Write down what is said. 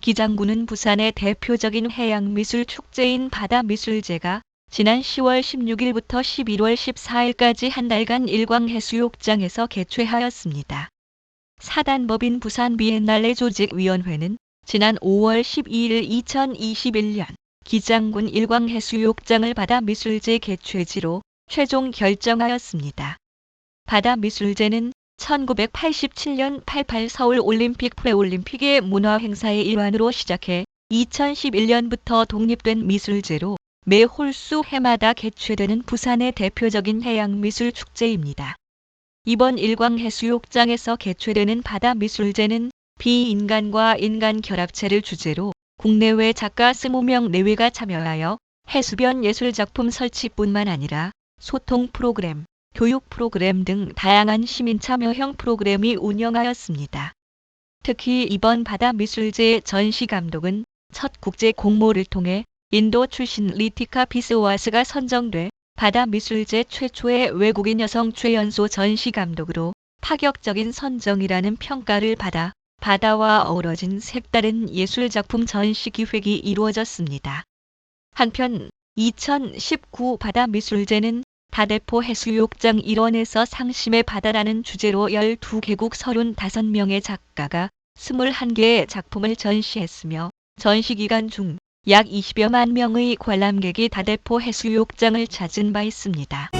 기장군은 부산의 대표적인 해양미술 축제인 바다미술제가 지난 10월 16일부터 11월 14일까지 한 달간 일광해수욕장에서 개최하였습니다. 사단법인 부산 비엔날레 조직위원회는 지난 5월 12일 2021년 기장군 일광해수욕장을 바다미술제 개최지로 최종 결정하였습니다. 바다미술제는 1987년 88 서울 올림픽 프레올림픽의 문화 행사의 일환으로 시작해 2011년부터 독립된 미술제로 매 홀수 해마다 개최되는 부산의 대표적인 해양미술 축제입니다. 이번 일광해수욕장에서 개최되는 바다미술제는 비인간과 인간 결합체를 주제로 국내외 작가 20명 내외가 참여하여 해수변 예술작품 설치뿐만 아니라 소통 프로그램, 교육 프로그램 등 다양한 시민 참여형 프로그램이 운영하였습니다. 특히 이번 바다미술제 전시 감독은 첫 국제 공모를 통해 인도 출신 리티카 비스와스가 선정돼 바다미술제 최초의 외국인 여성 최연소 전시 감독으로 파격적인 선정이라는 평가를 받아 바다와 어우러진 색다른 예술작품 전시 기획이 이루어졌습니다. 한편 2019 바다미술제는 다대포 해수욕장 일원에서 상심의 바다라는 주제로 12개국 35명의 작가가 21개의 작품을 전시했으며 전시 기간 중 약 20여만 명의 관람객이 다대포 해수욕장을 찾은 바 있습니다.